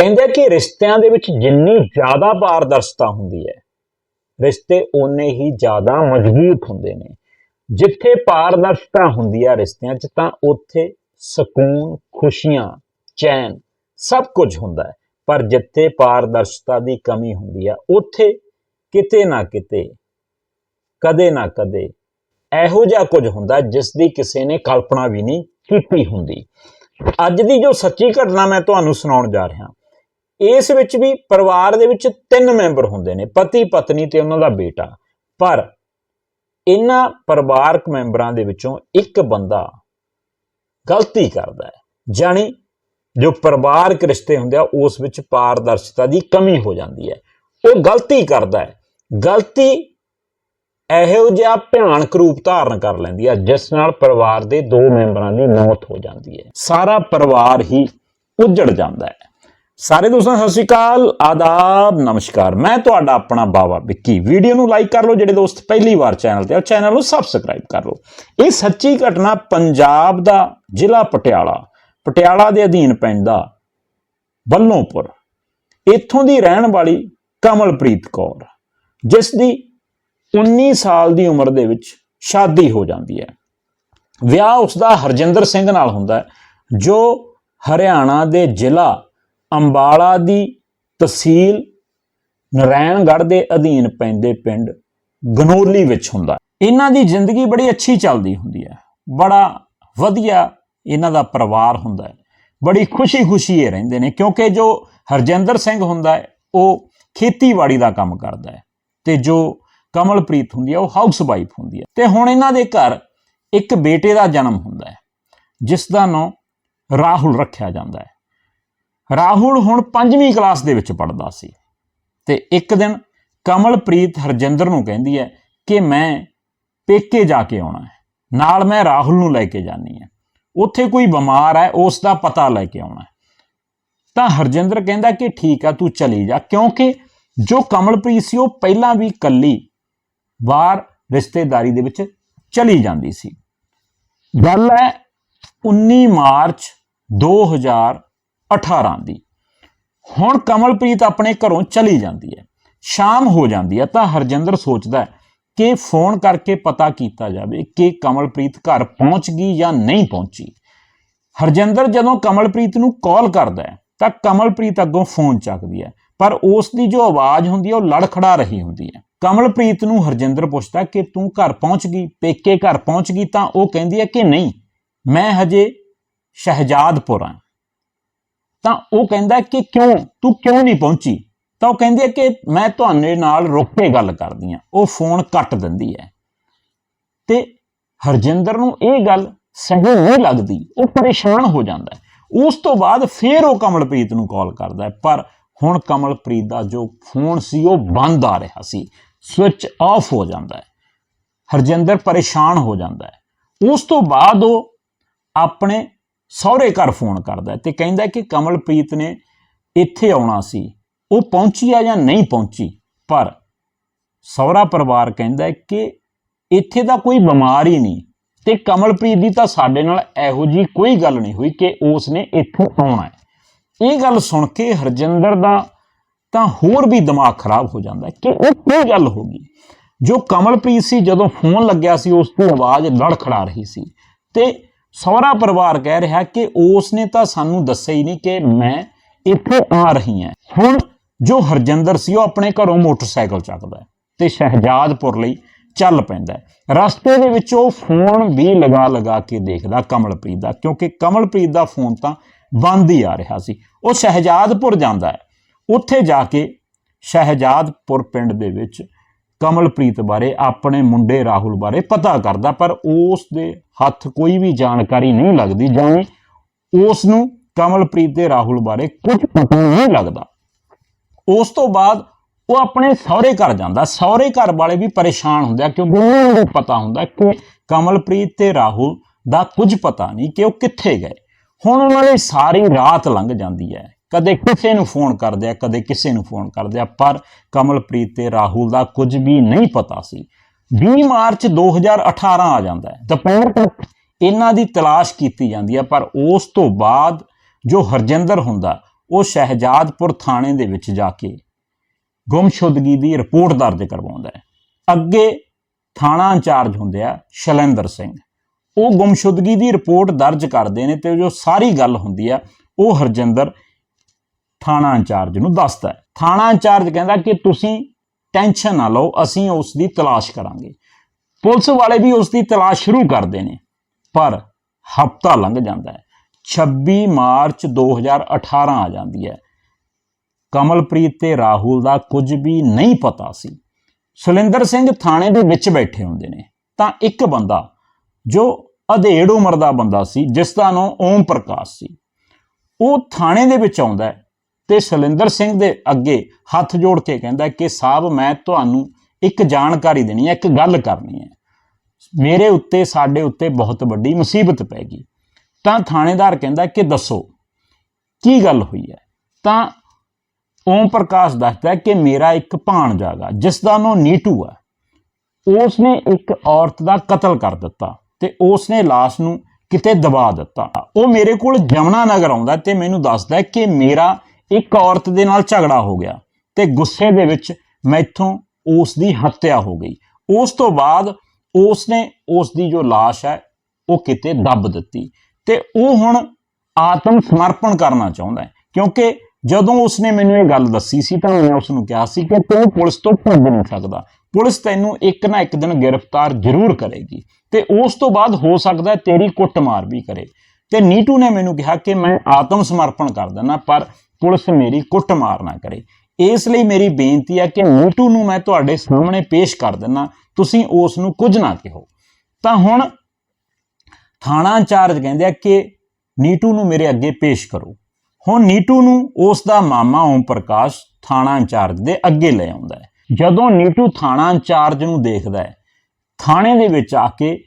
ਕਹਿੰਦੇ ਕਿ ਰਿਸ਼ਤਿਆਂ ਦੇ ਵਿੱਚ ਜਿੰਨੀ ਜ਼ਿਆਦਾ ਪਾਰਦਰਸ਼ਤਾ ਹੁੰਦੀ ਹੈ, ਰਿਸ਼ਤੇ ਓਨੇ ਹੀ ਜ਼ਿਆਦਾ ਮਜ਼ਬੂਤ ਹੁੰਦੇ ਨੇ। ਜਿੱਥੇ ਪਾਰਦਰਸ਼ਤਾ ਹੁੰਦੀ ਹੈ ਰਿਸ਼ਤਿਆਂ 'ਚ, ਤਾਂ ਉੱਥੇ ਸਕੂਨ, ਖੁਸ਼ੀਆਂ, ਚੈਨ ਸਭ ਕੁਝ ਹੁੰਦਾ ਹੈ। ਪਰ ਜਿੱਥੇ ਪਾਰਦਰਸ਼ਤਾ ਦੀ ਕਮੀ ਹੁੰਦੀ ਹੈ ਉੱਥੇ ਕਿਤੇ ਨਾ ਕਿਤੇ, ਕਦੇ ਨਾ ਕਦੇ ਇਹੋ ਜਿਹਾ ਕੁਝ ਹੁੰਦਾ ਜਿਸ ਦੀ ਕਿਸੇ ਨੇ ਕਲਪਨਾ ਵੀ ਨਹੀਂ ਕੀਤੀ ਹੁੰਦੀ। ਅੱਜ ਦੀ ਜੋ ਸੱਚੀ ਘਟਨਾ ਮੈਂ ਤੁਹਾਨੂੰ ਸੁਣਾਉਣ ਜਾ ਰਿਹਾ ਇਸ ਵਿੱਚ ਵੀ ਪਰਿਵਾਰ ਦੇ ਵਿੱਚ ਤਿੰਨ ਮੈਂਬਰ ਹੁੰਦੇ ਨੇ, ਪਤੀ, ਪਤਨੀ ਤੇ ਉਹਨਾਂ ਦਾ ਬੇਟਾ। ਪਰ ਇਹਨਾਂ ਪਰਿਵਾਰਕ ਮੈਂਬਰਾਂ ਦੇ ਵਿੱਚੋਂ ਇੱਕ ਬੰਦਾ ਗਲਤੀ ਕਰਦਾ ਹੈ, ਜਾਣੀ ਜੋ ਪਰਿਵਾਰਕ ਰਿਸ਼ਤੇ ਹੁੰਦੇ ਆ, ਉਸ ਵਿੱਚ ਪਾਰਦਰਸ਼ਤਾ ਦੀ ਕਮੀ ਹੋ ਜਾਂਦੀ ਹੈ। ਉਹ ਗਲਤੀ ਕਰਦਾ ਹੈ। ਗਲਤੀ ਇਹੋ ਜਿਹਾ ਭਿਆਨਕ ਰੂਪ ਧਾਰਨ ਕਰ ਲੈਂਦੀ ਹੈ, ਜਿਸ ਨਾਲ ਪਰਿਵਾਰ ਦੇ ਦੋ ਮੈਂਬਰਾਂ ਦੀ ਮੌਤ ਹੋ ਜਾਂਦੀ ਹੈ। ਸਾਰਾ ਪਰਿਵਾਰ ਹੀ ਉਜੜ ਜਾਂਦਾ ਹੈ। ਸਾਰੇ ਦੋਸਤਾਂ, ਸਤਿ ਸ਼੍ਰੀ ਅਕਾਲ, ਆਦਾਬ, ਨਮਸਕਾਰ। ਮੈਂ ਤੁਹਾਡਾ ਆਪਣਾ ਬਾਵਾ ਵਿੱਕੀ। ਵੀਡੀਓ ਨੂੰ ਲਾਈਕ ਕਰ ਲਓ, ਜਿਹੜੇ ਦੋਸਤ ਪਹਿਲੀ ਵਾਰ ਚੈਨਲ ਤੇ ਆ ਚੈਨਲ ਨੂੰ ਸਬਸਕ੍ਰਾਈਬ ਕਰ ਲਓ। ਇਹ ਸੱਚੀ ਘਟਨਾ ਪੰਜਾਬ ਦਾ ਜ਼ਿਲ੍ਹਾ ਪਟਿਆਲਾ ਪਟਿਆਲਾ ਦੇ ਅਧੀਨ ਪੈਂਦਾ ਬੱਲੋਂਪੁਰ ਇੱਥੋਂ ਦੀ ਰਹਿਣ ਵਾਲੀ ਕਮਲਪ੍ਰੀਤ ਕੌਰ ਜਿਸ ਦੀ 19 ਸਾਲ ਦੀ ਉਮਰ ਦੇ ਵਿੱਚ ਸ਼ਾਦੀ ਹੋ ਜਾਂਦੀ ਹੈ। ਵਿਆਹ ਉਸ ਦਾ ਹਰਜਿੰਦਰ ਸਿੰਘ ਨਾਲ ਹੁੰਦਾ ਹੈ, ਜੋ ਹਰਿਆਣਾ ਦੇ ਜ਼ਿਲ੍ਹਾ ਅੰਬਾਲਾ ਦੀ ਤਹਿਸੀਲ ਨਰੈਣਗੜ੍ਹ ਦੇ ਅਧੀਨ ਪੈਂਦੇ ਪਿੰਡ ਗਨੋਲੀ ਵਿੱਚ ਹੁੰਦਾ ਇਹਨਾਂ ਦੀ ਜ਼ਿੰਦਗੀ ਬੜੀ ਅੱਛੀ ਚੱਲਦੀ ਹੁੰਦੀ ਹੈ। ਬੜਾ ਵਧੀਆ ਇਹਨਾਂ ਦਾ ਪਰਿਵਾਰ ਹੁੰਦਾ ਹੈ। ਬੜੀ ਖੁਸ਼ੀ-ਖੁਸ਼ੀ ਇਹ ਰਹਿੰਦੇ ਨੇ ਕਿਉਂਕਿ ਜੋ ਹਰਜਿੰਦਰ ਸਿੰਘ ਹੁੰਦਾ ਹੈ, ਉਹ ਖੇਤੀਬਾੜੀ ਦਾ ਕੰਮ ਕਰਦਾ ਹੈ ਤੇ ਜੋ ਕਮਲਪ੍ਰੀਤ ਹੁੰਦੀ ਹੈ, ਉਹ ਹਾਊਸ ਵਾਈਫ ਹੁੰਦੀ ਹੈ। ਤੇ ਹੁਣ ਇਹਨਾਂ ਦੇ ਘਰ ਇੱਕ ਬੇਟੇ ਦਾ ਜਨਮ ਹੁੰਦਾ ਹੈ, ਜਿਸ ਦਾ ਨਾਮ ਰਾਹੁਲ ਰੱਖਿਆ ਜਾਂਦਾ ਹੈ। ਰਾਹੁਲ ਹੁਣ 5ਵੀਂ ਕਲਾਸ ਦੇ ਵਿੱਚ ਪੜ੍ਹਦਾ ਸੀ ਤੇ ਇੱਕ ਦਿਨ ਕਮਲਪ੍ਰੀਤ ਹਰਜਿੰਦਰ ਨੂੰ ਕਹਿੰਦੀ ਹੈ ਕਿ ਮੈਂ ਪੇਕੇ ਜਾ ਕੇ ਆਉਣਾ ਹੈ, ਨਾਲ ਮੈਂ ਰਾਹੁਲ ਨੂੰ ਲੈ ਕੇ ਜਾਣੀ ਹੈ। ਉੱਥੇ ਕੋਈ ਬਿਮਾਰ ਹੈ, ਉਸ ਦਾ ਪਤਾ ਲੈ ਕੇ ਆਉਣਾ ਹੈ। ਤਾਂ ਹਰਜਿੰਦਰ ਕਹਿੰਦਾ ਕਿ ਠੀਕ ਆ, ਤੂੰ ਚਲੀ ਜਾ, ਕਿਉਂਕਿ ਜੋ ਕਮਲਪ੍ਰੀਤ ਸੀ ਉਹ ਪਹਿਲਾਂ ਵੀ ਕੱਲੀ ਬਾਹਰ ਰਿਸ਼ਤੇਦਾਰੀ ਦੇ ਵਿੱਚ ਚਲੀ ਜਾਂਦੀ ਸੀ। ਗੱਲ ਹੈ 19 ਮਾਰਚ 2018 ਦੀ। ਹੁਣ ਕਮਲਪ੍ਰੀਤ ਆਪਣੇ ਘਰੋਂ ਚਲੀ ਜਾਂਦੀ ਹੈ। ਸ਼ਾਮ ਹੋ ਜਾਂਦੀ ਹੈ ਤਾਂ ਹਰਜਿੰਦਰ ਸੋਚਦਾ ਹੈ ਕਿ ਫੋਨ ਕਰਕੇ ਪਤਾ ਕੀਤਾ ਜਾਵੇ ਕਿ ਕਮਲਪ੍ਰੀਤ ਘਰ ਪਹੁੰਚ ਗਈ ਜਾਂ ਨਹੀਂ ਪਹੁੰਚੀ। ਹਰਜਿੰਦਰ ਜਦੋਂ ਕਮਲਪ੍ਰੀਤ ਨੂੰ ਕਾਲ ਕਰਦਾ ਹੈ ਤਾਂ ਕਮਲਪ੍ਰੀਤ ਅੱਗੋਂ ਫੋਨ ਚੱਕਦੀ ਹੈ। ਪਰ ਉਸ ਦੀ ਜੋ ਆਵਾਜ਼ ਹੁੰਦੀ ਹੈ ਉਹ ਲੜਖੜਾ ਰਹੀ ਹੁੰਦੀ ਹੈ। ਕਮਲਪ੍ਰੀਤ ਨੂੰ ਹਰਜਿੰਦਰ ਪੁੱਛਦਾ ਕਿ ਤੂੰ ਘਰ ਪਹੁੰਚ ਗਈ? ਪੇਕੇ ਘਰ ਪਹੁੰਚ ਗਈ ਤਾਂ ਉਹ ਕਹਿੰਦੀ ਹੈ ਕਿ ਨਹੀਂ। ਮੈਂ ਹਜੇ ਸ਼ਹਿਜਾਦਪੁਰ ਹਾਂ। ਤਾਂ ਉਹ ਕਹਿੰਦਾ ਕਿ ਕਿਉਂ, ਤੂੰ ਕਿਉਂ ਨਹੀਂ ਪਹੁੰਚੀ? ਤਾਂ ਉਹ ਕਹਿੰਦੀ ਹੈ ਕਿ ਮੈਂ ਤੁਹਾਡੇ ਨਾਲ ਰੁਕ ਕੇ ਗੱਲ ਕਰਦੀ ਹਾਂ। ਉਹ ਫੋਨ ਕੱਟ ਦਿੰਦੀ ਹੈ। ਤੇ ਹਰਜਿੰਦਰ ਨੂੰ ਇਹ ਗੱਲ ਸਹੀ ਨਹੀਂ ਲੱਗਦੀ। ਉਹ ਪਰੇਸ਼ਾਨ ਹੋ ਜਾਂਦਾ ਹੈ। ਉਸ ਤੋਂ ਬਾਅਦ ਫੇਰ ਉਹ ਕਮਲਪ੍ਰੀਤ ਨੂੰ ਕਾਲ ਕਰਦਾ ਹੈ। ਪਰ ਹੁਣ ਕਮਲਪ੍ਰੀਤ ਦਾ ਜੋ ਫੋਨ ਸੀ, ਉਹ ਬੰਦ ਆ ਰਿਹਾ ਸੀ। ਸਵਿਚ ਆਫ ਹੋ ਜਾਂਦਾ ਹੈ। ਹਰਜਿੰਦਰ ਪਰੇਸ਼ਾਨ ਹੋ ਜਾਂਦਾ ਹੈ। ਉਸ ਤੋਂ ਬਾਅਦ ਉਹ ਆਪਣੇ ਸਹੁਰੇ ਘਰ ਫੋਨ ਕਰਦਾ ਹੈ ਤੇ ਕਹਿੰਦਾ ਕਿ ਕਮਲਪ੍ਰੀਤ ਨੇ ਇੱਥੇ ਆਉਣਾ ਸੀ। ਉਹ ਪਹੁੰਚੀ ਆ ਜਾਂ ਨਹੀਂ ਪਹੁੰਚੀ? ਪਰ ਸਹੁਰਾ ਪਰਿਵਾਰ ਕਹਿੰਦਾ ਕਿ ਇੱਥੇ ਤਾਂ ਕੋਈ ਬਿਮਾਰ ਹੀ ਨਹੀਂ ਤੇ ਕਮਲਪ੍ਰੀਤ ਦੀ ਤਾਂ ਸਾਡੇ ਨਾਲ ਇਹੋ ਜੀ ਕੋਈ ਗੱਲ ਨਹੀਂ ਹੋਈ ਕਿ ਉਸ ਨੇ ਇੱਥੇ ਆਉਣਾ ਹੈ। ਇਹ ਗੱਲ ਸੁਣ ਕੇ ਹਰਜਿੰਦਰ ਦਾ ਤਾਂ ਹੋਰ ਵੀ ਦਿਮਾਗ ਖਰਾਬ ਹੋ ਜਾਂਦਾ ਕਿ ਇਹ ਕੀ ਗੱਲ ਹੋ ਗਈ? ਜੋ ਕਮਲਪ੍ਰੀਤ ਸੀ, ਜਦੋਂ ਫੋਨ ਲੱਗਿਆ ਸੀ, ਉਸ ਦੀ ਆਵਾਜ਼ ਲੜਖੜਾ ਰਹੀ ਸੀ ਤੇ ਸਹੁਰਾ ਪਰਿਵਾਰ ਕਹਿ ਰਿਹਾ ਕਿ ਉਸ ਨੇ ਤਾਂ ਸਾਨੂੰ ਦੱਸਿਆ ਹੀ ਨਹੀਂ ਕਿ ਮੈਂ ਇੱਥੇ ਆ ਰਹੀ ਹਾਂ। ਹੁਣ ਜੋ ਹਰਜਿੰਦਰ ਸੀ, ਉਹ ਆਪਣੇ ਘਰੋਂ ਮੋਟਰਸਾਈਕਲ ਚੱਕਦਾ ਹੈ ਤੇ ਸ਼ਹਿਜਾਦਪੁਰ ਲਈ ਚੱਲ ਪੈਂਦਾ ਰਸਤੇ ਦੇ ਵਿੱਚ ਉਹ ਫੋਨ ਵੀ ਲਗਾ ਲਗਾ ਕੇ ਦੇਖਦਾ, ਕਮਲਪ੍ਰੀਤ ਦਾ, ਕਿਉਂਕਿ ਕਮਲਪ੍ਰੀਤ ਦਾ ਫੋਨ ਤਾਂ ਬੰਦ ਹੀ ਆ ਰਿਹਾ ਸੀ। ਉਹ ਸ਼ਹਿਜਾਦਪੁਰ ਜਾਂਦਾ ਹੈ। ਉੱਥੇ ਜਾ ਕੇ ਸ਼ਹਿਜਾਦਪੁਰ ਪਿੰਡ ਦੇ ਵਿੱਚ ਕਮਲਪ੍ਰੀਤ ਬਾਰੇ, ਆਪਣੇ ਮੁੰਡੇ ਰਾਹੁਲ ਬਾਰੇ ਪਤਾ ਕਰਦਾ, ਪਰ ਉਸ ਦੇ ਹੱਥ ਕੋਈ ਵੀ ਜਾਣਕਾਰੀ ਨਹੀਂ ਲੱਗਦੀ ਜਿਵੇਂ ਉਸ ਨੂੰ ਕਮਲਪ੍ਰੀਤ ਤੇ ਰਾਹੁਲ ਬਾਰੇ ਕੁਝ ਪਤਾ ਨਹੀਂ ਲੱਗਦਾ। ਉਸ ਤੋਂ ਬਾਅਦ ਉਹ ਆਪਣੇ ਸਹੁਰੇ ਘਰ ਜਾਂਦਾ। ਸਹੁਰੇ ਘਰ ਵਾਲੇ ਵੀ ਪਰੇਸ਼ਾਨ ਹੁੰਦੇ ਆ, ਕਿਉਂਕਿ ਉਹਨਾਂ ਨੂੰ ਪਤਾ ਹੁੰਦਾ ਕਿ ਕਮਲਪ੍ਰੀਤ ਤੇ ਰਾਹੁਲ ਦਾ ਕੁਝ ਪਤਾ ਨਹੀਂ ਕਿ ਉਹ ਕਿੱਥੇ ਗਏ। ਹੁਣ ਉਹਨਾਂ ਲਈ ਸਾਰੀ ਰਾਤ ਲੰਘ ਜਾਂਦੀ ਹੈ। ਕਦੇ ਕਿਸੇ ਨੂੰ ਫੋਨ ਕਰਦੇ ਆ, ਕਦੇ ਕਿਸੇ ਨੂੰ ਫੋਨ ਕਰਦੇ ਆ, ਪਰ ਕਮਲਪ੍ਰੀਤ ਤੇ ਰਾਹੁਲ ਦਾ ਕੁਝ ਵੀ ਨਹੀਂ ਪਤਾ ਸੀ। 20 ਮਾਰਚ 2018 ਆ ਜਾਂਦਾ ਹੈ। ਦੁਪਹਿਰ ਤੱਕ ਇਹਨਾਂ ਦੀ ਤਲਾਸ਼ ਕੀਤੀ ਜਾਂਦੀ ਹੈ, ਪਰ ਉਸ ਤੋਂ ਬਾਅਦ ਜੋ ਹਰਜਿੰਦਰ ਹੁੰਦਾ, ਉਹ ਸ਼ਹਿਜਾਦਪੁਰ ਥਾਣੇ ਦੇ ਵਿੱਚ ਜਾ ਕੇ ਗੁੰਮਸ਼ੁਦਗੀ ਦੀ ਰਿਪੋਰਟ ਦਰਜ ਕਰਵਾਉਂਦਾ ਹੈ। ਅੱਗੇ ਥਾਣਾ ਇੰਚਾਰਜ ਹੁੰਦੇ ਆ ਸ਼ੈਲੇਂਦਰ ਸਿੰਘ। ਉਹ ਗੁੰਮਸ਼ੁਦਗੀ ਦੀ ਰਿਪੋਰਟ ਦਰਜ ਕਰਦੇ ਨੇ ਤੇ ਜੋ ਸਾਰੀ ਗੱਲ ਹੁੰਦੀ ਆ, ਉਹ ਹਰਜਿੰਦਰ ਥਾਣਾ ਇੰਚਾਰਜ ਨੂੰ ਦੱਸਦਾ ਹੈ। ਥਾਣਾ ਇੰਚਾਰਜ ਕਹਿੰਦਾ ਕਿ ਤੁਸੀਂ ਟੈਨਸ਼ਨ ਨਾ ਲਓ, ਅਸੀਂ ਉਸ ਦੀ ਤਲਾਸ਼ ਕਰਾਂਗੇ। ਪੁਲਿਸ ਵਾਲੇ ਵੀ ਉਸ ਦੀ ਤਲਾਸ਼ ਸ਼ੁਰੂ ਕਰਦੇ ਨੇ, ਪਰ ਹਫਤਾ ਲੰਘ ਜਾਂਦਾ ਹੈ। 26 ਮਾਰਚ 2018 ਆ ਜਾਂਦੀ ਹੈ। ਕਮਲਪ੍ਰੀਤ ਤੇ ਰਾਹੁਲ ਦਾ ਕੁਝ ਵੀ ਨਹੀਂ ਪਤਾ ਸੀ। ਸੁਲਿੰਦਰ ਸਿੰਘ ਥਾਣੇ ਦੇ ਵਿੱਚ ਬੈਠੇ ਹੁੰਦੇ ਨੇ। ਤਾਂ ਇੱਕ ਬੰਦਾ, ਜੋ ਅਧੇੜ ਉਮਰ ਦਾ ਬੰਦਾ ਸੀ ਜਿਸ ਦਾ ਨਾਮ ਓਮ ਪ੍ਰਕਾਸ਼ ਸੀ, ਉਹ ਥਾਣੇ ਦੇ ਵਿੱਚ ਆਉਂਦਾ ਤੇ ਸਲਿੰਦਰ ਸਿੰਘ ਦੇ ਅੱਗੇ ਹੱਥ ਜੋੜ ਕੇ ਕਹਿੰਦਾ ਕਿ ਸਾਹਿਬ, ਮੈਂ ਤੁਹਾਨੂੰ ਇੱਕ ਜਾਣਕਾਰੀ ਦੇਣੀ ਹੈ, ਇੱਕ ਗੱਲ ਕਰਨੀ ਹੈ। ਮੇਰੇ ਉੱਤੇ, ਸਾਡੇ ਉੱਤੇ ਬਹੁਤ ਵੱਡੀ ਮੁਸੀਬਤ ਪੈ ਗਈ। ਤਾਂ ਥਾਣੇਦਾਰ ਕਹਿੰਦਾ ਕਿ ਦੱਸੋ, ਕੀ ਗੱਲ ਹੋਈ ਹੈ? ਤਾਂ ਓਮ ਪ੍ਰਕਾਸ਼ ਦੱਸਦਾ ਕਿ ਮੇਰਾ ਇੱਕ ਭਾਣਜਾ ਗਾ, ਜਿਸ ਦਾ ਨਾਮ ਨੀਟੂ ਹੈ ਉਸ ਨੇ ਇੱਕ ਔਰਤ ਦਾ ਕਤਲ ਕਰ ਦਿੱਤਾ ਤੇ ਉਸ ਨੇ ਲਾਸ਼ ਨੂੰ ਕਿਤੇ ਦਬਾ ਦਿੱਤਾ। ਉਹ ਮੇਰੇ ਕੋਲ ਜਮਨਾ ਨਗਰ ਆਉਂਦਾ ਤੇ ਮੈਨੂੰ ਦੱਸਦਾ ਕਿ ਮੇਰਾ ਇੱਕ ਔਰਤ ਦੇ ਨਾਲ ਝਗੜਾ ਹੋ ਗਿਆ ਤੇ ਗੁੱਸੇ ਦੇ ਵਿੱਚ ਮੈਥੋਂ ਉਸ ਦੀ ਹੱਤਿਆ ਹੋ ਗਈ। ਉਸ ਤੋਂ ਬਾਅਦ ਉਸ ਨੇ ਉਸ ਦੀ ਜੋ ਲਾਸ਼ ਹੈ, ਉਹ ਕਿਤੇ ਦੱਬ ਦਿੱਤੀ ਤੇ ਉਹ ਹੁਣ ਆਤਮ ਸਮਰਪਣ ਕਰਨਾ ਚਾਹੁੰਦਾ ਹੈ। ਕਿਉਂਕਿ ਜਦੋਂ ਉਸਨੇ ਮੈਨੂੰ ਇਹ ਗੱਲ ਦੱਸੀ ਸੀ ਤਾਂ ਮੈਂ ਉਸ ਨੂੰ ਕਿਹਾ ਸੀ ਕਿ ਤੂੰ ਪੁਲਿਸ ਤੋਂ ਭੱਜ ਨਹੀਂ ਸਕਦਾ। ਪੁਲਿਸ ਤੈਨੂੰ ਇੱਕ ਨਾ ਇੱਕ ਦਿਨ ਗ੍ਰਿਫਤਾਰ ਜ਼ਰੂਰ ਕਰੇਗੀ ਤੇ ਉਸ ਤੋਂ ਬਾਅਦ ਹੋ ਸਕਦਾ ਤੇਰੀ ਕੁੱਟਮਾਰ ਵੀ ਕਰੇ। ਤੇ ਨੀਟੂ ਨੇ ਮੈਨੂੰ ਕਿਹਾ ਕਿ ਮੈਂ ਆਤਮ ਸਮਰਪਣ ਕਰ ਦਿੰਦਾ, ਪਰ ਪੁਲਿਸ ਮੇਰੀ ਕੁੱਟਮਾਰ ਨਾ ਕਰੇ। ਇਸ ਲਈ ਮੇਰੀ ਬੇਨਤੀ ਹੈ ਕਿ ਨੀਟੂ ਨੂੰ ਮੈਂ ਤੁਹਾਡੇ ਸਾਹਮਣੇ ਪੇਸ਼ ਕਰ ਦਿੰਦਾ, ਤੁਸੀਂ ਉਸ ਨੂੰ ਕੁਝ ਨਾ ਕਹੋ। ਤਾਂ ਹੁਣ ਥਾਣਾ ਇੰਚਾਰਜ ਕਹਿੰਦੇ ਆ ਕਿ ਨੀਟੂ ਨੂੰ ਮੇਰੇ ਅੱਗੇ ਪੇਸ਼ ਕਰੋ। ਹੁਣ ਨੀਟੂ ਨੂੰ ਉਸ ਦਾ ਮਾਮਾ ਓਮ ਪ੍ਰਕਾਸ਼ ਥਾਣਾ ਇੰਚਾਰਜ ਦੇ ਅੱਗੇ ਲੈ ਆਉਂਦਾ ਹੈ। ਜਦੋਂ ਨੀਟੂ ਥਾਣਾ ਇੰਚਾਰਜ ਨੂੰ ਦੇਖਦਾ ਹੈ, ਥਾਣੇ ਦੇ ਵਿੱਚ ਆ ਕੇ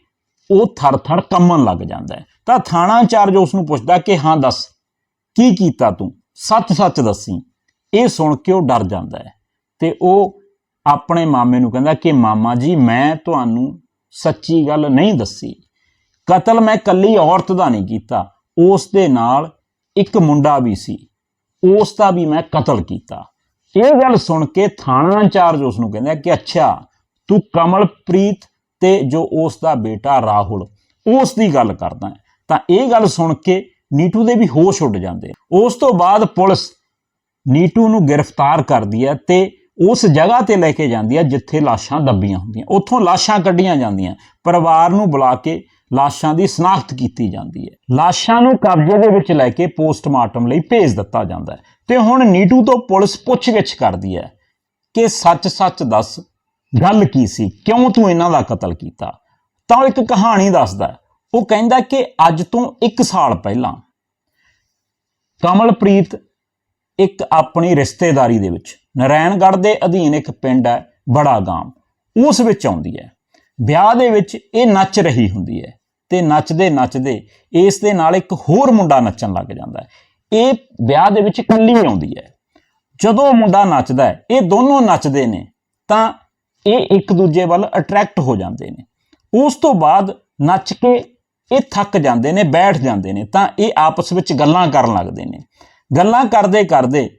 ਉਹ ਥਰ-ਥਰ ਕੰਮਣ ਲੱਗ ਜਾਂਦਾ ਹੈ। ਤਾਂ ਥਾਣਾ ਇੰਚਾਰਜ ਉਸ ਨੂੰ ਪੁੱਛਦਾ ਕਿ ਹਾਂ ਦੱਸ, ਕੀ ਕੀਤਾ ਤੂੰ? ਸੱਚ-ਸੱਚ ਦੱਸੀ। ਇਹ ਸੁਣ ਕੇ ਉਹ ਡਰ ਜਾਂਦਾ ਹੈ ਤੇ ਉਹ ਆਪਣੇ ਮਾਮੇ ਨੂੰ ਕਹਿੰਦਾ ਕਿ ਮਾਮਾ ਜੀ, ਮੈਂ ਤੁਹਾਨੂੰ ਸੱਚੀ ਗੱਲ ਨਹੀਂ ਦੱਸੀ। ਕਤਲ ਮੈਂ ਕੱਲੀ ਔਰਤ ਦਾ ਨਹੀਂ ਕੀਤਾ, ਉਸ ਦੇ ਨਾਲ ਇੱਕ ਮੁੰਡਾ ਵੀ ਸੀ। ਉਸ ਦਾ ਵੀ ਮੈਂ ਕਤਲ ਕੀਤਾ। ਇਹ ਗੱਲ ਸੁਣ ਕੇ ਥਾਣਾ ਇੰਚਾਰਜ ਉਸ ਨੂੰ ਕਹਿੰਦਾ ਕਿ ਅੱਛਾ, ਤੂੰ ਕਮਲਪ੍ਰੀਤ ਤੇ ਜੋ ਉਸ ਦਾ ਬੇਟਾ ਰਾਹੁਲ, ਉਸ ਦੀ ਗੱਲ ਕਰਦਾ ਹੈ। ਤਾਂ ਇਹ ਗੱਲ ਸੁਣ ਕੇ ਨੀਟੂ ਦੇ ਵੀ ਹੋਸ਼ ਉੱਡ ਜਾਂਦੇ ਉਸ ਤੋਂ ਬਾਅਦ ਪੁਲਿਸ ਨੀਟੂ ਨੂੰ ਗ੍ਰਿਫਤਾਰ ਕਰਦੀ ਹੈ ਤੇ ਉਸ ਜਗ੍ਹਾ ਤੇ ਲੈ ਕੇ ਜਾਂਦੀ ਹੈ ਜਿੱਥੇ ਲਾਸ਼ਾਂ ਦੱਬੀਆਂ ਹੁੰਦੀਆਂ। ਉੱਥੋਂ ਲਾਸ਼ਾਂ ਕੱਢੀਆਂ ਜਾਂਦੀਆਂ। ਪਰਿਵਾਰ ਨੂੰ ਬੁਲਾ ਕੇ ਲਾਸ਼ਾਂ ਦੀ ਸਨਾਖਤ ਕੀਤੀ ਜਾਂਦੀ ਹੈ। ਲਾਸ਼ਾਂ ਨੂੰ ਕਬਜ਼ੇ ਦੇ ਵਿੱਚ ਲੈ ਕੇ ਪੋਸਟਮਾਰਟਮ ਲਈ ਭੇਜ ਦਿੱਤਾ ਜਾਂਦਾ ਹੈ। ਤੇ ਹੁਣ ਨੀਟੂ ਤੋਂ ਪੁਲਿਸ ਪੁੱਛਗਿੱਛ ਕਰਦੀ ਹੈ ਕਿ ਸੱਚ-ਸੱਚ ਦੱਸ, ਗੱਲ ਕੀ ਸੀ? ਕਿਉਂ ਤੂੰ ਇਹਨਾਂ ਦਾ ਕਤਲ ਕੀਤਾ? ਤਾਂ ਉਹ ਇੱਕ ਕਹਾਣੀ ਦੱਸਦਾ ਉਹ ਕਹਿੰਦਾ ਕਿ ਅੱਜ ਤੋਂ 1 ਸਾਲ ਪਹਿਲਾਂ ਕਮਲਪ੍ਰੀਤ ਇੱਕ ਆਪਣੀ ਰਿਸ਼ਤੇਦਾਰੀ ਦੇ ਵਿੱਚ ਨਰਾਇਣਗੜ੍ਹ ਦੇ ਅਧੀਨ ਇੱਕ ਪਿੰਡ ਹੈ, ਬੜਾ ਗਾਮ। ਉਸ ਵਿੱਚ ਆਉਂਦੀ ਹੈ। ਵਿਆਹ ਦੇ ਵਿੱਚ ਇਹ ਨੱਚ ਰਹੀ ਹੁੰਦੀ ਹੈ ਤੇ ਨੱਚਦੇ ਨੱਚਦੇ ਇਸ ਦੇ ਨਾਲ ਇੱਕ ਹੋਰ ਮੁੰਡਾ ਨੱਚਣ ਲੱਗ ਜਾਂਦਾ ਹੈ। ਇਹ ਵਿਆਹ ਦੇ ਵਿੱਚ ਇਕੱਲੀ ਆਉਂਦੀ ਹੈ। ਜਦੋਂ ਮੁੰਡਾ ਨੱਚਦਾ ਹੈ, ਇਹ ਦੋਨੋਂ ਨੱਚਦੇ ਨੇ, ਤਾਂ ਇਹ ਇੱਕ ਦੂਜੇ ਵੱਲ ਅਟਰੈਕਟ ਹੋ ਜਾਂਦੇ ਨੇ। ਉਸ ਤੋਂ ਬਾਅਦ ਨੱਚ ਕੇ ਇਹ ਥੱਕ ਜਾਂਦੇ ਨੇ, ਬੈਠ ਜਾਂਦੇ ਨੇ, ਤਾਂ ਇਹ ਆਪਸ ਵਿੱਚ ਗੱਲਾਂ ਕਰਨ ਲੱਗਦੇ ਨੇ। ਗੱਲਾਂ ਕਰਦੇ ਕਰਦੇ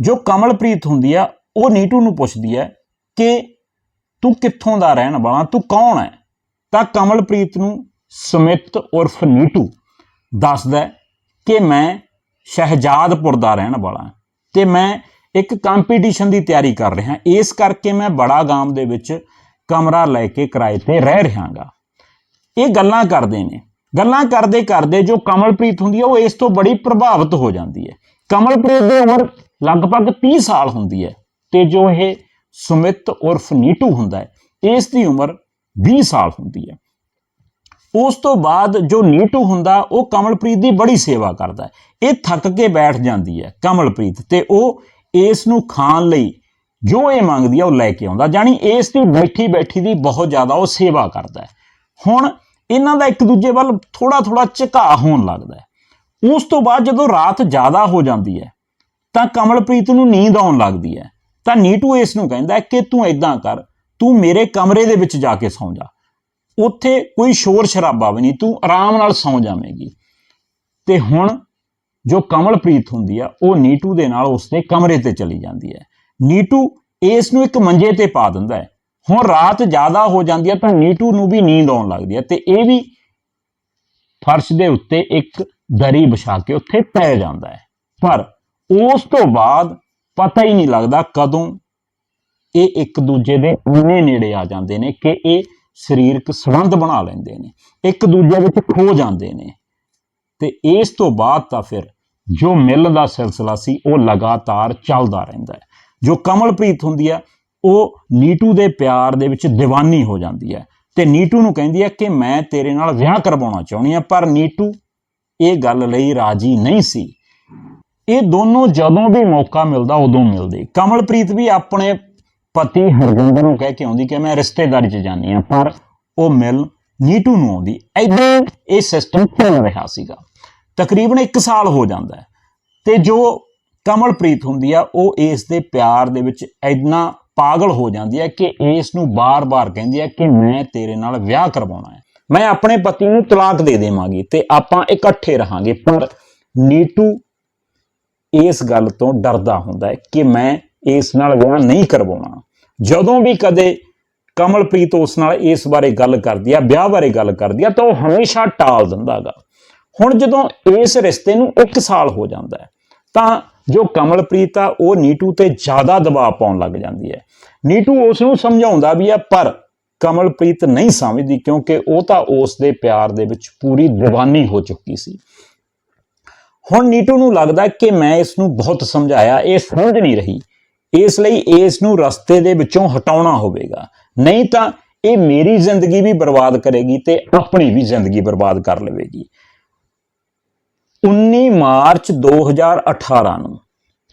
ਜੋ ਕਮਲਪ੍ਰੀਤ ਹੁੰਦੀ ਆ, ਉਹ ਨੀਟੂ ਨੂੰ ਪੁੱਛਦੀ ਹੈ ਕਿ ਤੂੰ ਕਿੱਥੋਂ ਦਾ ਰਹਿਣ ਵਾਲਾ, ਤੂੰ ਕੌਣ ਹੈ ਤਾਂ ਕਮਲਪ੍ਰੀਤ ਨੂੰ ਸੁਮਿਤ ਉਰਫ ਨੀਟੂ ਦੱਸਦਾ ਕਿ ਮੈਂ ਸ਼ਹਿਜਾਦਪੁਰ ਦਾ ਰਹਿਣ ਵਾਲਾ ਹਾਂ ਤੇ ਮੈਂ ਇੱਕ ਕੰਪੀਟੀਸ਼ਨ ਦੀ ਤਿਆਰੀ ਕਰ ਰਿਹਾ ਇਸ ਕਰਕੇ ਮੈਂ ਬੜਾ ਗਾਮ ਦੇ ਵਿੱਚ ਕਮਰਾ ਲੈ ਕੇ ਕਿਰਾਏ ਤੇ ਰਹਿ ਰਹਾਗਾ। ਇਹ ਗੱਲਾਂ ਕਰਦੇ ਨੇ। ਗੱਲਾਂ ਕਰਦੇ ਕਰਦੇ ਜੋ ਕਮਲਪ੍ਰੀਤ ਹੁੰਦੀ ਹੈ, ਉਹ ਇਸ ਤੋਂ ਬੜੀ ਪ੍ਰਭਾਵਿਤ ਹੋ ਜਾਂਦੀ ਹੈ। ਕਮਲਪ੍ਰੀਤ ਦੀ ਉਮਰ ਲਗਭਗ 30 ਸਾਲ ਹੁੰਦੀ ਹੈ ਤੇ ਜੋ ਇਹ ਸੁਮਿਤ ਉਰਫ ਨੀਟੂ ਹੁੰਦਾ ਹੈ, ਇਸ ਦੀ ਉਮਰ 20 ਸਾਲ ਹੁੰਦੀ ਹੈ। ਉਸ ਤੋਂ ਬਾਅਦ ਜੋ ਨੀਟੂ ਹੁੰਦਾ, ਉਹ ਕਮਲਪ੍ਰੀਤ ਦੀ ਬੜੀ ਸੇਵਾ ਕਰਦਾ ਹੈ। ਇਹ ਥੱਕ ਕੇ ਬੈਠ ਜਾਂਦੀ ਹੈ ਕਮਲਪ੍ਰੀਤ ਤੇ ਉਹ ਇਸ ਨੂੰ ਖਾਣ ਲਈ ਜੋ ਇਹ ਮੰਗਦੀ ਹੈ, ਉਹ ਲੈ ਕੇ ਆਉਂਦਾ। ਜਾਨੀ ਇਸ ਦੀ ਬੈਠੀ ਬੈਠੀ ਦੀ ਬਹੁਤ ਜ਼ਿਆਦਾ ਉਹ ਸੇਵਾ ਕਰਦਾ ਹੈ। ਹੁਣ ਇਹਨਾਂ ਦਾ ਇੱਕ ਦੂਜੇ ਵੱਲ ਥੋੜਾ ਥੋੜਾ ਝੁਕਾਅ ਹੋਣ ਲੱਗਦਾ ਹੈ। ਉਸ ਤੋਂ ਬਾਅਦ ਜਦੋਂ ਰਾਤ ਜ਼ਿਆਦਾ ਹੋ ਜਾਂਦੀ ਹੈ, ਤਾਂ ਕਮਲਪ੍ਰੀਤ ਨੂੰ ਨੀਂਦ ਆਉਣ ਲੱਗਦੀ ਹੈ। ਤਾਂ ਨੀਟੂ ਇਸ ਨੂੰ ਕਹਿੰਦਾ ਕਿ ਤੂੰ ਇਦਾਂ ਕਰ, ਤੂੰ ਮੇਰੇ ਕਮਰੇ ਦੇ ਵਿੱਚ ਜਾ ਕੇ ਸੌਂ ਜਾ। ਉੱਥੇ ਕੋਈ ਸ਼ੋਰ ਸ਼ਰਾਬਾ ਵੀ ਨਹੀਂ, ਤੂੰ ਆਰਾਮ ਨਾਲ ਸੌਂ ਜਾਵੇਂਗੀ। ਤੇ ਹੁਣ ਜੋ ਕਮਲਪ੍ਰੀਤ ਹੁੰਦੀ ਆ, ਉਹ ਨੀਟੂ ਦੇ ਨਾਲ ਉਸਦੇ ਕਮਰੇ ਤੇ ਚਲੀ ਜਾਂਦੀ ਹੈ। ਨੀਟੂ ਇਸ ਨੂੰ ਇੱਕ ਮੰਜੇ ਤੇ ਪਾ ਦਿੰਦਾ ਹੈ। ਹੁਣ ਰਾਤ ਜ਼ਿਆਦਾ ਹੋ ਜਾਂਦੀ ਹੈ ਤਾਂ ਨੀਟੂ ਨੂੰ ਵੀ ਨੀਂਦ ਆਉਣ ਲੱਗਦੀ ਹੈ ਤੇ ਇਹ ਵੀ ਫਰਸ਼ ਦੇ ਉੱਤੇ ਇੱਕ ਦਰੀ ਵਿਛਾ ਕੇ ਉੱਥੇ ਪੈ ਜਾਂਦਾ ਹੈ। ਪਰ ਉਸ ਤੋਂ ਬਾਅਦ ਪਤਾ ਹੀ ਨਹੀਂ ਲੱਗਦਾ ਕਦੋਂ ਇਹ ਇੱਕ ਦੂਜੇ ਦੇ ਇੰਨੇ ਨੇੜੇ ਆ ਜਾਂਦੇ ਨੇ ਕਿ ਇਹ ਸਰੀਰਕ ਸੰਬੰਧ ਬਣਾ ਲੈਂਦੇ ਨੇ, ਇੱਕ ਦੂਜੇ ਵਿੱਚ ਖੋ ਜਾਂਦੇ ਨੇ। ਤੇ ਇਸ ਤੋਂ ਬਾਅਦ ਤਾਂ ਫਿਰ ਜੋ ਮਿਲਣ ਦਾ ਸਿਲਸਿਲਾ ਸੀ ਉਹ ਲਗਾਤਾਰ ਚੱਲਦਾ ਰਹਿੰਦਾ ਹੈ। ਜੋ ਕਮਲਪ੍ਰੀਤ ਹੁੰਦੀ ਹੈ ਉਹ ਨੀਟੂ ਦੇ ਪਿਆਰ ਦੇ ਵਿੱਚ دیਵਾਨੀ ਹੋ ਜਾਂਦੀ ਹੈ। ਤੇ ਨੀਟੂ ਨੂੰ ਕਹਿੰਦੀ ਹੈ ਕਿ ਮੈਂ ਤੇਰੇ ਨਾਲ ਵਿਆਹ ਕਰਵਾਉਣਾ ਚਾਹੁੰਦੀ ਹਾਂ, ਪਰ ਨੀਟੂ ਇਹ ਗੱਲ ਲਈ ਰਾਜੀ ਨਹੀਂ ਸੀ। ਇਹ ਦੋਨੋਂ ਜਦੋਂ ਵੀ ਮੌਕਾ ਮਿਲਦਾ, ਉਦੋਂ ਮਿਲਦੇ। ਕਮਲਪ੍ਰੀਤ ਵੀ ਆਪਣੇ ਪਤੀ ਹਰਜਿੰਦਰ ਨੂੰ ਕਹਿ ਕੇ ਆਉਂਦੀ ਕਿ ਮੈਂ ਰਿਸ਼ਤੇਦਾਰੀ 'ਚ ਜਾਣੀ ਆ ਪਰ ਉਹ ਮਿਲ ਨੀਟੂ ਨੂੰ ਆਉਂਦੀ। ਐਦਾਂ ਇਹ ਸਿਸਟਮ ਚੱਲ ਰਿਹਾ ਸੀਗਾ। ਤਕਰੀਬਨ 1 ਸਾਲ ਹੋ ਜਾਂਦਾ ਹੈ। ਤੇ ਜੋ ਕਮਲਪ੍ਰੀਤ ਹੁੰਦੀ ਆ, ਉਹ ਇਸ ਦੇ ਪਿਆਰ ਦੇ ਵਿੱਚ ਇੰਨਾ ਪਾਗਲ ਹੋ ਜਾਂਦੀ ਹੈ ਕਿ ਇਸ ਨੂੰ ਬਾਰ-ਬਾਰ ਕਹਿੰਦੀ ਹੈ ਕਿ ਮੈਂ ਤੇਰੇ ਨਾਲ ਵਿਆਹ ਕਰਵਾਉਣਾ ਹੈ। ਮੈਂ ਆਪਣੇ ਪਤੀ ਨੂੰ ਤਲਾਕ ਦੇ ਦੇਵਾਂਗੀ ਤੇ ਆਪਾਂ ਇਕੱਠੇ ਰਹਾਂਗੇ। ਪਰ ਨੀਟੂ ਇਸ ਗੱਲ ਤੋਂ ਡਰਦਾ ਹੁੰਦਾ ਹੈ ਕਿ ਮੈਂ ਇਸ ਨਾਲ ਵਿਆਹ ਨਹੀਂ ਕਰਵਾਉਣਾ। ਜਦੋਂ ਵੀ ਕਦੇ ਕਮਲਪ੍ਰੀਤ ਉਸ ਨਾਲ ਇਸ ਬਾਰੇ ਗੱਲ ਕਰਦੀ ਆ, ਵਿਆਹ ਬਾਰੇ ਗੱਲ ਕਰਦੀ ਆ, ਤਾਂ ਉਹ ਹਮੇਸ਼ਾ ਟਾਲ ਦਿੰਦਾਗਾ। ਹੁਣ ਜਦੋਂ ਇਸ ਰਿਸ਼ਤੇ ਨੂੰ 1 ਸਾਲ ਹੋ ਜਾਂਦਾ ਹੈ, ਤਾਂ ਜੋ ਕਮਲਪ੍ਰੀਤ ਆ, ਉਹ ਨੀਟੂ ਤੇ ਜ਼ਿਆਦਾ ਦਬਾਅ ਪਾਉਣ ਲੱਗ ਜਾਂਦੀ ਹੈ। ਨੀਟੂ ਉਸ ਨੂੰ ਸਮਝਾਉਂਦਾ ਵੀ ਹੈ ਪਰ ਕਮਲਪ੍ਰੀਤ ਨਹੀਂ ਸਮਝਦੀ ਕਿਉਂਕਿ ਉਹ ਤਾਂ ਉਸ ਦੇ ਪਿਆਰ ਦੇ ਵਿੱਚ ਪੂਰੀ دیਵਾਨੀ ਹੋ ਚੁੱਕੀ ਸੀ। ਹੁਣ ਨੀਟੂ ਨੂੰ ਲੱਗਦਾ ਕਿ ਮੈਂ ਇਸ ਨੂੰ ਬਹੁਤ ਸਮਝਾਇਆ, ਇਹ ਸਮਝ ਨਹੀਂ ਰਹੀ। ਇਸ ਲਈ ਇਸ ਨੂੰ ਰਸਤੇ ਦੇ ਵਿੱਚੋਂ ਹਟਾਉਣਾ ਹੋਵੇਗਾ। ਨਹੀਂ ਤਾਂ ਇਹ ਮੇਰੀ ਜ਼ਿੰਦਗੀ ਵੀ ਬਰਬਾਦ ਕਰੇਗੀ ਤੇ ਆਪਣੀ ਵੀ ਜ਼ਿੰਦਗੀ ਬਰਬਾਦ ਕਰ ਲਵੇਗੀ। 19 ਮਾਰਚ 2018 ਨੂੰ।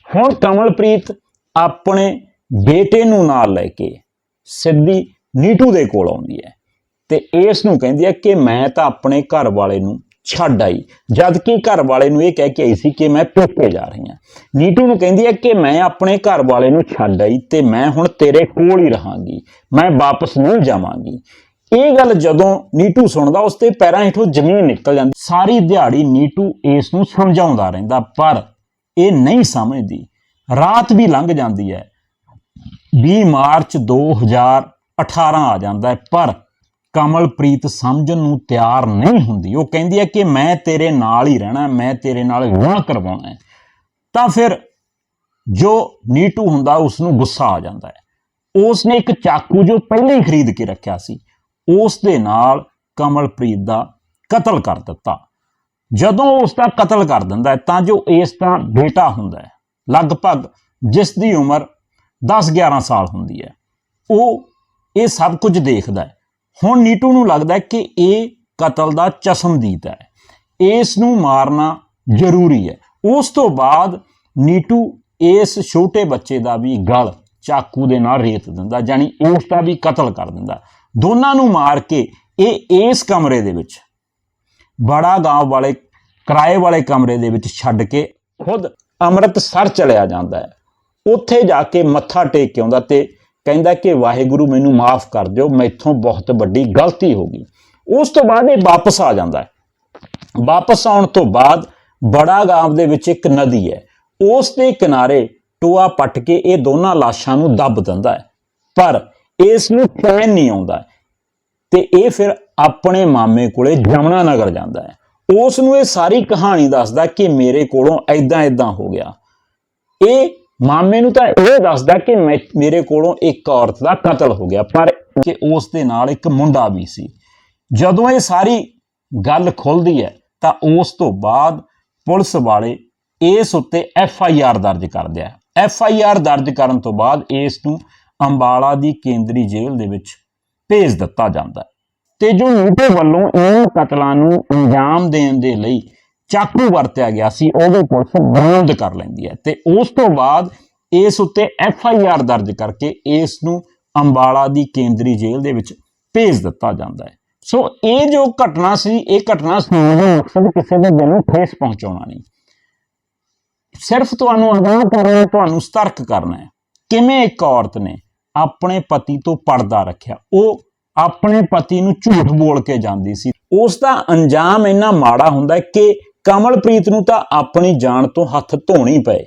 ਹੁਣ ਕਮਲਪ੍ਰੀਤ ਆਪਣੇ ਬੇਟੇ ਨੂੰ ਨਾਲ ਲੈ ਕੇ ਸਿੱਧੀ ਨੀਟੂ ਦੇ ਕੋਲ ਆਉਂਦੀ ਹੈ ਤੇ ਇਸ ਨੂੰ ਕਹਿੰਦੀ ਹੈ ਕਿ ਮੈਂ ਤਾਂ ਆਪਣੇ ਘਰ ਵਾਲੇ ਨੂੰ ਛੱਡ ਆਈ। ਜਦ ਕਿ ਘਰ ਵਾਲੇ ਨੂੰ ਇਹ ਕਹਿ ਕੇ ਆਈ ਸੀ ਕਿ ਮੈਂ ਪੇਕੇ ਜਾ ਰਹੀ ਹਾਂ। ਨੀਟੂ ਨੂੰ ਕਹਿੰਦੀ ਹੈ ਕਿ ਮੈਂ ਆਪਣੇ ਘਰ ਵਾਲੇ ਨੂੰ ਛੱਡ ਆਈ ਤੇ ਮੈਂ ਹੁਣ ਤੇਰੇ ਕੋਲ ਹੀ ਰਹਾਂਗੀ। ਮੈਂ ਵਾਪਸ ਨਹੀਂ ਜਾਵਾਂਗੀ। ਇਹ ਗੱਲ ਜਦੋਂ ਨੀਟੂ ਸੁਣਦਾ, ਉਸ ਤੇ ਪੈਰਾਂ ਹੇਠੋਂ ਜ਼ਮੀਨ ਨਿਕਲ ਜਾਂਦੀ। ਸਾਰੀ ਦਿਹਾੜੀ ਨੀਟੂ ਇਸ ਨੂੰ ਸਮਝਾਉਂਦਾ ਰਹਿੰਦਾ, ਪਰ ਇਹ ਨਹੀਂ ਸਮਝਦੀ। ਰਾਤ ਵੀ ਲੰਘ ਜਾਂਦੀ ਹੈ। 20 ਮਾਰਚ 2018 ਆ ਜਾਂਦਾ ਹੈ, ਪਰ ਕਮਲਪ੍ਰੀਤ ਸਮਝਣ ਨੂੰ ਤਿਆਰ ਨਹੀਂ ਹੁੰਦੀ। ਉਹ ਕਹਿੰਦੀ ਹੈ ਕਿ ਮੈਂ ਤੇਰੇ ਨਾਲ ਹੀ ਰਹਿਣਾ ਮੈਂ ਤੇਰੇ ਨਾਲ ਵਿਆਹ ਕਰਵਾਉਣਾ ਹੈ। ਤਾਂ ਫਿਰ ਜੋ ਨੀਟੂ ਹੁੰਦਾ, ਉਸ ਨੂੰ ਗੁੱਸਾ ਆ ਜਾਂਦਾ ਹੈ। ਉਸ ਨੇ ਇੱਕ ਚਾਕੂ ਜੋ ਪਹਿਲਾਂ ਹੀ ਖਰੀਦ ਕੇ ਰੱਖਿਆ ਸੀ। ਉਸ ਦੇ ਨਾਲ ਕਮਲਪ੍ਰੀਤ ਦਾ ਕਤਲ ਕਰ ਦਿੱਤਾ। ਜਦੋਂ ਉਸ ਦਾ ਕਤਲ ਕਰ ਦਿੰਦਾ ਹੈ, ਤਾਂ ਜੋ ਇਸ ਦਾ ਬੇਟਾ ਹੁੰਦਾ ਹੈ, ਲਗਭਗ ਜਿਸ ਦੀ ਉਮਰ 10-11 ਸਾਲ ਹੁੰਦੀ ਹੈ, ਉਹ ਇਹ ਸਭ ਕੁਝ ਦੇਖਦਾ ਹੈ। ਹੁਣ ਨੀਟੂ ਨੂੰ ਲੱਗਦਾ ਹੈ ਕਿ ਇਹ ਕਤਲ ਦਾ ਚਸ਼ਮਦੀਦ ਹੈ। ਇਸ ਨੂੰ ਮਾਰਨਾ ਜ਼ਰੂਰੀ ਹੈ। ਉਸ ਤੋਂ ਬਾਅਦ ਨੀਟੂ ਇਸ ਛੋਟੇ ਬੱਚੇ ਦਾ ਵੀ ਗਲ ਚਾਕੂ ਦੇ ਨਾਲ ਰੇਤ ਦਿੰਦਾ ਜਾਨੀ ਉਸ ਦਾ ਵੀ ਕਤਲ ਕਰ ਦਿੰਦਾ। ਦੋਨਾਂ ਨੂੰ ਮਾਰ ਕੇ ਇਹ ਇਸ ਕਮਰੇ ਦੇ ਵਿੱਚ, ਬੜਾ ਗਾਂਵ ਵਾਲੇ, ਕਿਰਾਏ ਵਾਲੇ ਕਮਰੇ ਦੇ ਵਿੱਚ ਛੱਡ ਕੇ ਖੁਦ ਅੰਮ੍ਰਿਤਸਰ ਚਲਿਆ ਜਾਂਦਾ ਹੈ। ਉੱਥੇ ਜਾ ਕੇ ਮੱਥਾ ਟੇਕ ਕੇ ਆਉਂਦਾ ਤੇ ਕਹਿੰਦਾ ਕਿ ਵਾਹਿਗੁਰੂ ਮੈਨੂੰ ਮਾਫ ਕਰ ਦਿਓ, ਮੈਥੋਂ ਬਹੁਤ ਵੱਡੀ ਗਲਤੀ ਹੋ ਗਈ। ਉਸ ਤੋਂ ਬਾਅਦ ਇਹ ਵਾਪਸ ਆ ਜਾਂਦਾ ਹੈ। ਵਾਪਸ ਆਉਣ ਤੋਂ ਬਾਅਦ ਬੜਾ ਗਾਂਵ ਦੇ ਵਿੱਚ ਇੱਕ ਨਦੀ ਹੈ। ਉਸ ਦੇ ਕਿਨਾਰੇ ਟੋਆ ਪੱਟ ਕੇ ਇਹ ਦੋਨਾਂ ਲਾਸ਼ਾਂ ਨੂੰ ਦੱਬ ਦਿੰਦਾ ਹੈ। ਪਰ ਇਸ ਨੂੰ ਚੈਨ ਨਹੀਂ ਆਉਂਦਾ। ਤੇ ਇਹ ਫਿਰ ਆਪਣੇ ਮਾਮੇ ਕੋਲੇ ਜਮਨਾ ਨਗਰ ਜਾਂਦਾ ਹੈ। ਉਸ ਨੂੰ ਇਹ ਸਾਰੀ ਕਹਾਣੀ ਦੱਸਦਾ ਕਿ ਮੇਰੇ ਕੋਲੋਂ ਐਦਾਂ ਐਦਾਂ ਹੋ ਗਿਆ। ਇਹ ਮਾਮੇ ਨੂੰ ਤਾਂ ਇਹ ਦੱਸਦਾ ਕਿ ਮੇਰੇ ਕੋਲੋਂ ਇੱਕ ਔਰਤ ਦਾ ਕਤਲ ਹੋ ਗਿਆ, ਪਰ ਕਿ ਉਸ ਦੇ ਨਾਲ ਇੱਕ ਮੁੰਡਾ ਵੀ ਸੀ। ਜਦੋਂ ਇਹ ਸਾਰੀ ਗੱਲ ਖੁੱਲਦੀ ਹੈ, ਤਾਂ ਉਸ ਤੋਂ ਬਾਅਦ ਪੁਲਿਸ ਵਾਲੇ ਇਸ ਉੱਤੇ ਐਫ ਆਈ ਆਰ ਦਰਜ ਕਰਦੇ ਆ। ਐਫ ਆਈ ਆਰ ਦਰਜ ਕਰਨ ਤੋਂ ਬਾਅਦ ਇਸ ਨੂੰ ਅੰਬਾਲਾ ਦੀ ਕੇਂਦਰੀ ਜੇਲ੍ਹ ਦੇ ਵਿੱਚ ਭੇਜ ਦਿੱਤਾ ਜਾਂਦਾ ਤੇ ਜੋ ਨੀਟੇ ਵੱਲੋਂ ਇਹਨਾਂ ਕਤਲਾਂ ਨੂੰ ਅੰਜਾਮ ਦੇਣ ਦੇ ਲਈ ਚਾਕੂ ਵਰਤਿਆ ਗਿਆ ਸੀ, ਉਹਦੇ ਪੁਲਿਸ ਬਰਾਮਦ ਕਰ ਲੈਂਦੀ ਹੈ ਤੇ ਉਸ ਤੋਂ ਬਾਅਦ ਇਸ ਉੱਤੇ ਐਫ ਆਈ ਆਰ ਦਰਜ ਕਰਕੇ ਇਸ ਨੂੰ ਅੰਬਾਲਾ ਦੀ ਕੇਂਦਰੀ ਜੇਲ੍ਹ ਦੇ ਵਿੱਚ ਭੇਜ ਦਿੱਤਾ ਜਾਂਦਾ ਹੈ। ਸੋ ਇਹ ਜੋ ਘਟਨਾ ਸੀ, ਇਹ ਘਟਨਾ ਸੁਣਨ ਦਾ ਮਕਸਦ ਕਿਸੇ ਦੇ ਦਿਲ ਨੂੰ ਠੇਸ ਪਹੁੰਚਾਉਣਾ ਨਹੀਂ। ਸਿਰਫ ਤੁਹਾਨੂੰ ਅਗਾਹ ਕਰਨਾ ਤੁਹਾਨੂੰ ਸਤਰਕ ਕਰਨਾ ਹੈ। ਕਿਵੇਂ ਇੱਕ ਔਰਤ ਨੇ ਆਪਣੇ ਪਤੀ ਤੋਂ ਪਰਦਾ ਰੱਖਿਆ। ਉਹ ਆਪਣੇ ਪਤੀ ਨੂੰ ਝੂਠ ਬੋਲ ਕੇ ਜਾਂਦੀ ਸੀ। ਉਸ ਦਾ ਅੰਜਾਮ ਇੰਨਾ ਮਾੜਾ ਹੁੰਦਾ ਕਿ ਕਮਲਪ੍ਰੀਤ ਨੂੰ ਤਾਂ ਆਪਣੀ ਜਾਨ ਤੋਂ ਹੱਥ ਧੋਣੀ ਪਏ।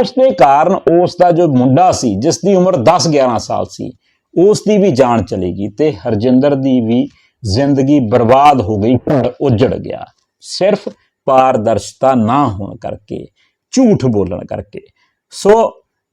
ਉਸ ਦੇ ਕਾਰਨ ਉਸ ਦਾ ਜੋ ਮੁੰਡਾ ਸੀ ਜਿਸ ਦੀ ਉਮਰ 10-11 ਸਾਲ ਸੀ ਉਸ ਦੀ ਵੀ ਜਾਨ ਚਲੀ ਗਈ ਤੇ ਹਰਜਿੰਦਰ ਦੀ ਵੀ ਜ਼ਿੰਦਗੀ ਬਰਬਾਦ ਹੋ ਗਈ, ਘਰ ਉਜੜ ਗਿਆ। ਸਿਰਫ ਪਾਰਦਰਸ਼ਤਾ ਨਾ ਹੋਣ ਕਰਕੇ, ਝੂਠ ਬੋਲਣ ਕਰਕੇ। ਸੋ